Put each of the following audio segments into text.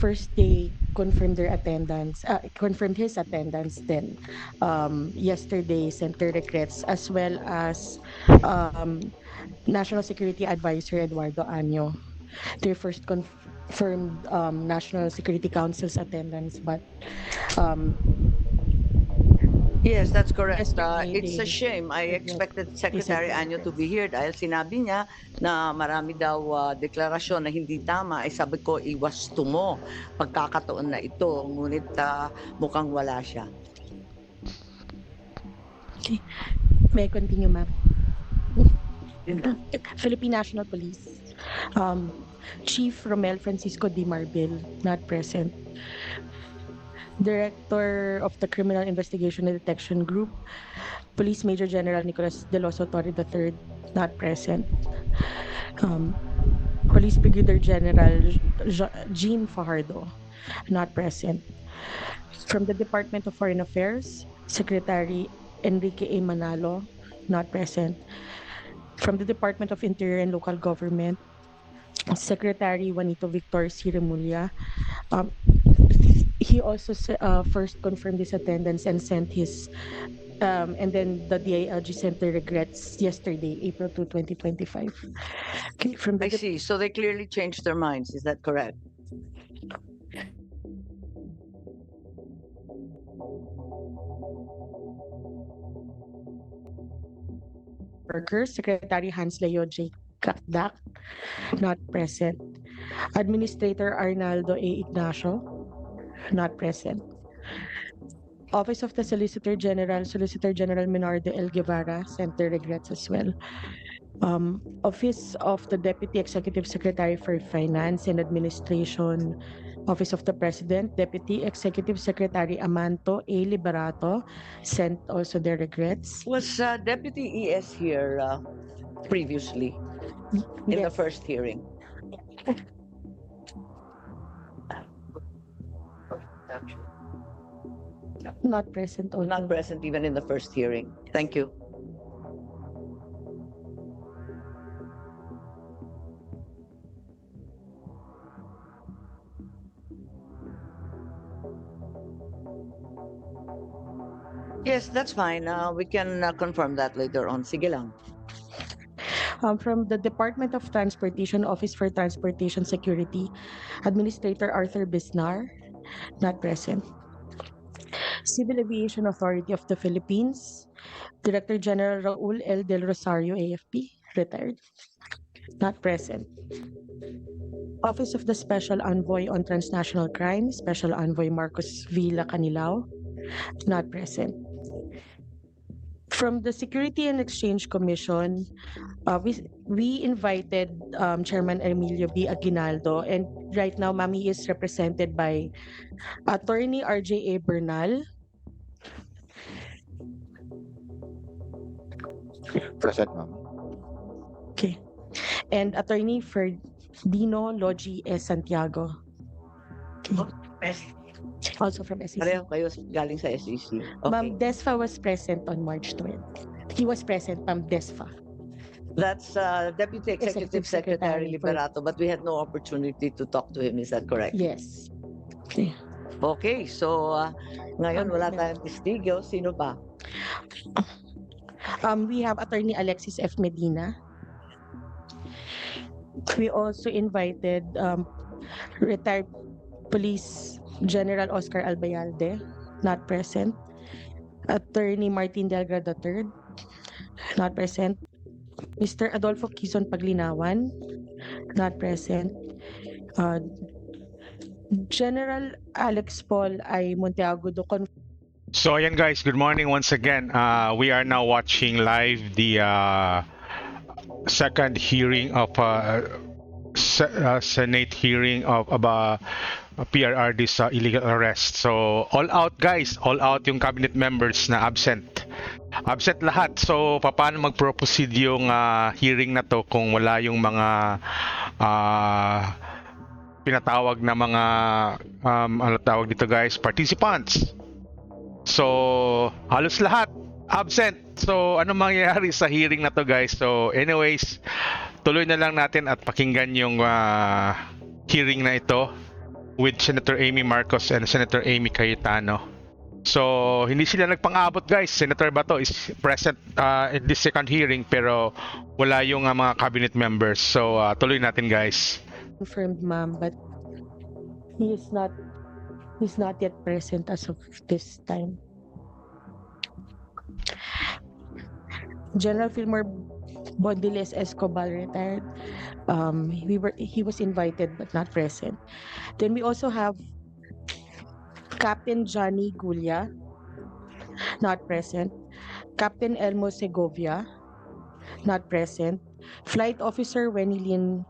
first they confirmed their attendance, uh, confirmed his attendance. Then um, yesterday sent their regrets as well as um, National Security Advisor Eduardo Año. They first confirmed um, National Security Council's attendance, but um, Yes, that's correct. Uh, it's a shame. I expected Secretary Anyo to be here dahil sinabi niya na marami daw ah, deklarasyon na hindi tama. Ay sabi ko, iwas tumo pagkakataon na ito. Ngunit ah, mukhang wala siya. may I continue, ma'am? Philippine National Police. Um, Chief Romel Francisco Di Marbil, not present. Director of the Criminal Investigation and Detection Group, Police Major General Nicolas De Los Torre III, not present. Um, Police Brigadier General Jean Fajardo, not present. From the Department of Foreign Affairs, Secretary Enrique A. Manalo, not present. From the Department of Interior and Local Government, Secretary Juanito Victor C. Remulla. Um, he also uh, first confirmed his attendance and sent his, um, and then the DILG sent their regrets yesterday, April 2, 2025. Okay, from I see. So they clearly changed their minds. Is that correct? Workers, Secretary Hans Leo J. Kakdak, not present. Administrator Arnaldo A. Ignacio, not present. Office of the Solicitor General, Solicitor General Menardo L. Guevara, sent their regrets as well. Um, Office of the Deputy Executive Secretary for Finance and Administration, Office of the President, Deputy Executive Secretary Amanto A. Liberato, sent also their regrets. Was uh, Deputy ES here uh, previously in the first hearing? Not present also. Not present even in the first hearing. Thank you. Yes, that's fine. Uh, we can uh, confirm that later on. Sige lang. Um, from the Department of Transportation Office for Transportation Security, Administrator Arthur Bisnar, not present. Civil Aviation Authority of the Philippines, Director General Raul L. Del Rosario, AFP, retired, not present. Office of the Special Envoy on Transnational Crime, Special Envoy Marcos Villa Canilao, not present. From the Security and Exchange Commission, uh, we we invited um, Chairman Emilio B. Aguinaldo, and right now, Mami is represented by Attorney R.J.A. Bernal, Present, ma'am. okay, and Attorney Ferdino Logi S. Santiago, also from SEC. Pareho kayo galing sa SEC. Okay. Ma'am Desfa was present on March 20. He was present, Ma'am Desfa. That's uh, Deputy Executive Executive Secretary Secretary Liberato, but we had no opportunity to talk to him. Is that correct? Yes. Okay. Okay, so uh, ngayon Um, wala tayong testigo. Sino ba? Um, we have Attorney Alexis F. Medina. We also invited um, retired Police General Oscar Albayalde, not present. Attorney Martin Delgado III, not present. Mr. Adolfo Quezon Paglinawan, not present. Uh, General Alex Paul I. Monteagudo Ducon So ayan guys, good morning once again. Uh, we are now watching live the uh, second hearing of uh, se- uh, Senate hearing of about PRRD's uh, illegal arrest. So all out guys, all out yung cabinet members na absent. Absent lahat. So paano mag-proceed yung uh, hearing na to kung wala yung mga uh, pinatawag na mga um, ano tawag dito guys, participants. So, halos lahat absent. So, ano mangyayari sa hearing na to guys? So, anyways, tuloy na lang natin at pakinggan yung ah, hearing na ito. With Senator Amy Marcos and Senator Amy Cayetano. So, hindi sila nagpang-abot guys. Senator Bato is present uh, in this second hearing pero wala yung uh, mga cabinet members. So, uh, tuloy natin guys. confirmed, ma'am, but he is not he's not yet present as of this time. General Fillmore Bondiles Escobar retired. Um, we were he was invited but not present. Then we also have Captain Johnny Gulia, not present. Captain Elmo Segovia, not present. Flight Officer Wenilin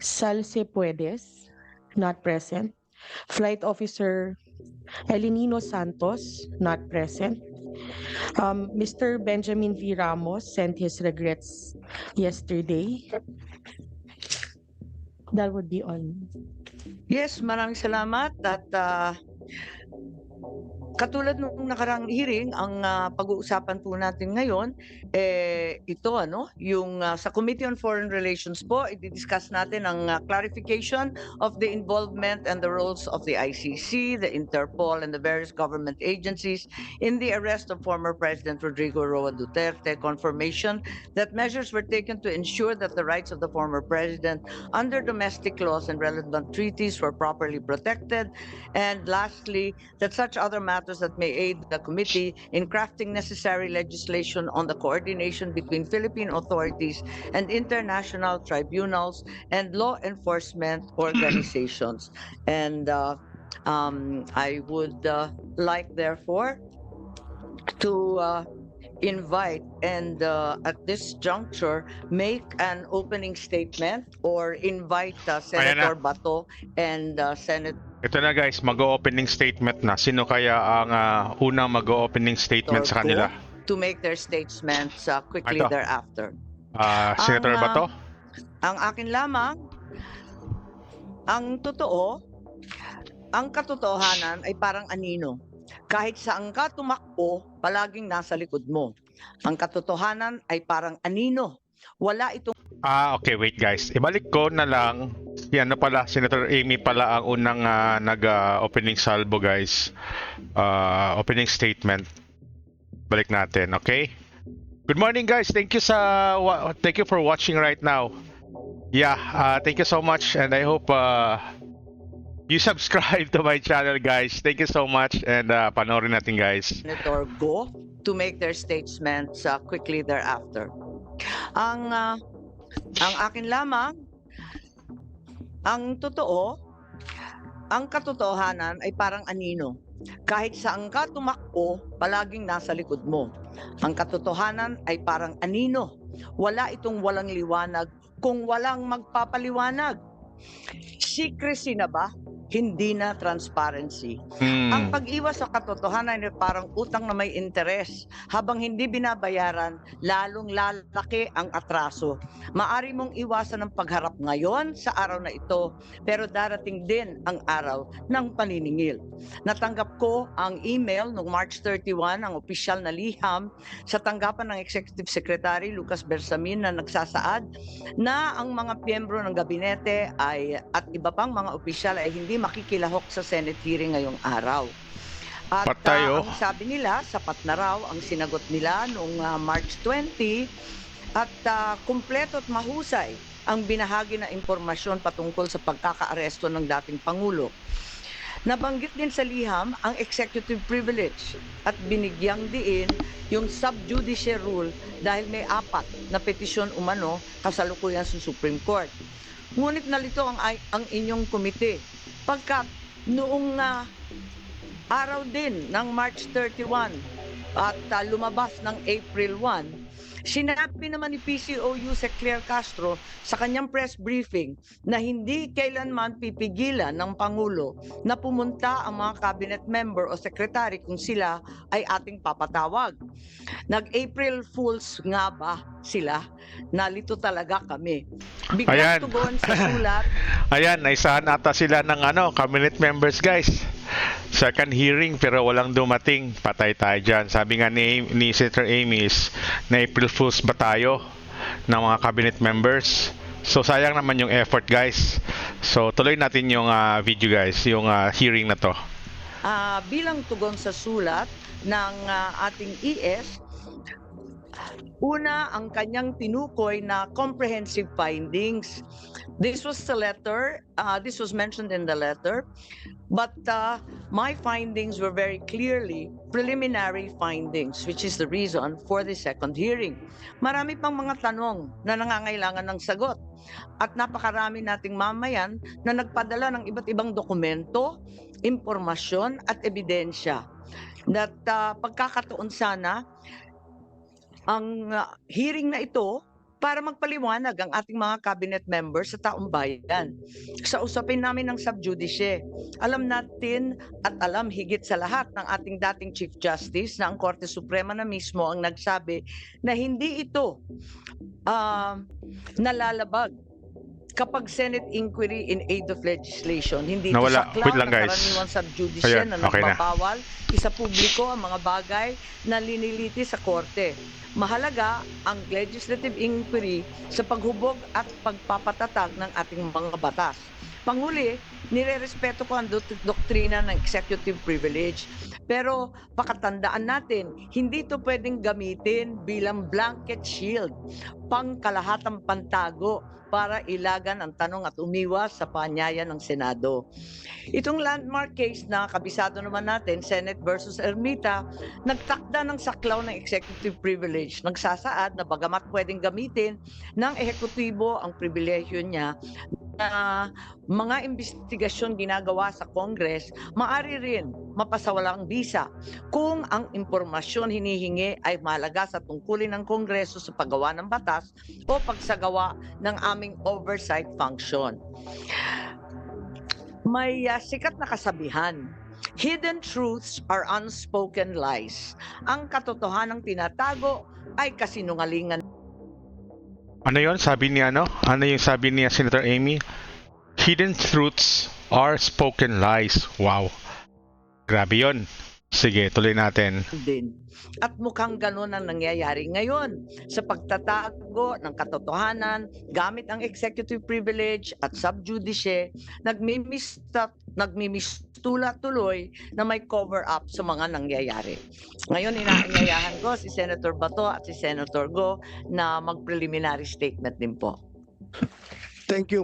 Salse Puedes, not present. Flight Officer Elinino Santos, not present. Um, Mr. Benjamin V. Ramos sent his regrets yesterday. That would be all. Yes, maraming salamat at ah, katulad nung nakarang hearing, ang ah, pag-uusapan po natin ngayon, eh, ito ano, yung ah, sa Committee on Foreign Relations po, i-discuss natin ang ah, clarification of the involvement and the roles of the ICC, the Interpol, and the various government agencies in the arrest of former President Rodrigo Roa Duterte, confirmation that measures were taken to ensure that the rights of the former president under domestic laws and relevant treaties were properly protected, and lastly, that such other matters that may aid the committee in crafting necessary legislation on the coordination between Philippine authorities and international tribunals and law enforcement organizations. And uh, um, I would uh, like, therefore, to uh, invite and uh, at this juncture make an opening statement or invite uh, Senator Bato and uh, Senator Ito na guys, mag-opening statement na. Sino kaya ang uh, unang mag-opening statement sa kanila? to make their statements uh, quickly Ito. thereafter. Uh, Senator Ang, ah, Bato? Ang akin lamang, ang totoo, ang katotohanan ay parang anino. Kahit saan ka tumakbo, palaging nasa likod mo. Ang katotohanan ay parang anino. Wala itong Ah, okay, wait guys. Ibalik ko na lang. Yan na pala, Senator Amy pala ang unang ah, nag-opening salvo guys. Ah, opening statement. Balik natin, okay? Good morning guys. Thank you sa thank you for watching right now. Yeah, uh, thank you so much and I hope uh, you subscribe to my channel guys. Thank you so much and uh, panoorin natin guys. Senator Go to make their statements uh, quickly thereafter. Ang uh, ang akin lamang ang totoo ang katotohanan ay parang anino. Kahit saan ka tumakbo, palaging nasa likod mo. Ang katotohanan ay parang anino. Wala itong walang liwanag kung walang magpapaliwanag. Secrecy na ba? Hindi na transparency. Ang Hmm. pag-iwas sa katotohanan ay parang utang na may interes. Habang hindi binabayaran, lalong lalaki ang atraso. Maari mong iwasan ang pagharap ngayon sa araw na ito, pero darating din ang araw ng paniningil. Natanggap ko ang email noong March 31, ang opisyal na liham sa tanggapan ng Executive Secretary Lucas Bersamin na nagsasaad na ang mga miyembro ng gabinete ay at iba pang mga opisyal ay hindi makikilahok sa Senate hearing ngayong araw. At Patay, oh. ang sabi nila, sapat na raw ang sinagot nila noong ah, March 20 at ah, kumpleto at mahusay ang binahagi na impormasyon patungkol sa pagkakaaresto ng dating Pangulo. Nabanggit din sa liham ang executive privilege at binigyang diin yung subjudice rule dahil may apat na petisyon umano kasalukuyan sa Supreme Court. Ngunit nalito ang, ang inyong komite pagkat noong ah, araw din ng March 31 at ah, lumabas ng April 1, sinabi naman ni PCOU si Claire Castro sa kanyang press briefing na hindi kailanman pipigilan ng Pangulo na pumunta ang mga cabinet member o secretary kung sila ay ating papatawag. Nag-April Fools nga ba sila? Nalito talaga kami. Ayan. Biglang tugon sa sulat Ayan, naisahan ata sila ng ano, cabinet members guys. Second hearing pero walang dumating. Patay tayo dyan. Sabi nga ni, ni Senator Amy is na April Fools ba tayo ng mga cabinet members? So sayang naman yung effort guys. So tuloy natin yung ah, video guys, yung ah, hearing na to. Ah, bilang tugon sa sulat ng ah, ating ES, una ang kanyang tinukoy na comprehensive findings. This was the letter, uh, this was mentioned in the letter, but uh, my findings were very clearly preliminary findings, which is the reason for the second hearing. Marami pang mga tanong na nangangailangan ng sagot. At napakarami nating mamayan na nagpadala ng iba't ibang dokumento, impormasyon at ebidensya. That uh, pagkakataon sana ang uh, hearing na ito para magpaliwanag ang ating mga cabinet members sa taong bayan. Sa usapin namin ng subjudice, alam natin at alam higit sa lahat ng ating dating Chief Justice na ang Korte Suprema na mismo ang nagsabi na hindi ito ah, nalalabag kapag Senate inquiry in aid of legislation, hindi Nawala. ito Wait saklaw lang, guys. karaniwang subjudice Ayan, na okay na. nagbabawal isa publiko ang mga bagay na liniliti sa korte. Mahalaga ang legislative inquiry sa paghubog at pagpapatatag ng ating mga batas. Panghuli, nirerespeto ko ang dot- doktrina ng executive privilege. Pero pakatandaan natin, hindi ito pwedeng gamitin bilang blanket shield, pangkalahatang pantago para ilagan ang tanong at umiwas sa panyaya ng Senado. Itong landmark case na kabisado naman natin, Senate versus Ermita, nagtakda ng saklaw ng executive privilege. Nagsasaad na bagamat pwedeng gamitin ng ehekutibo ang pribilehyo niya na mga investigasyon ginagawa sa Congress, maari rin mapasawalang bisa kung ang impormasyon hinihingi ay mahalaga sa tungkulin ng Kongreso sa paggawa ng batas o pagsagawa ng aming oversight function. May ah, sikat na kasabihan, hidden truths are unspoken lies. Ang katotohanang tinatago ay kasinungalingan Ano yon sabi ni ano? Ano yung sabi ni Senator Amy? Hidden truths are spoken lies. Wow. Grabe yon. Sige, tuloy natin. din. At mukhang ganun ang nangyayari ngayon sa pagtatago ng katotohanan gamit ang executive privilege at subjudice, nagmimista, nagmimistula tuloy na may cover up sa mga nangyayari. Ngayon, inaanyayahan ko si Senator Bato at si Senator Go na mag-preliminary statement din po. Thank you,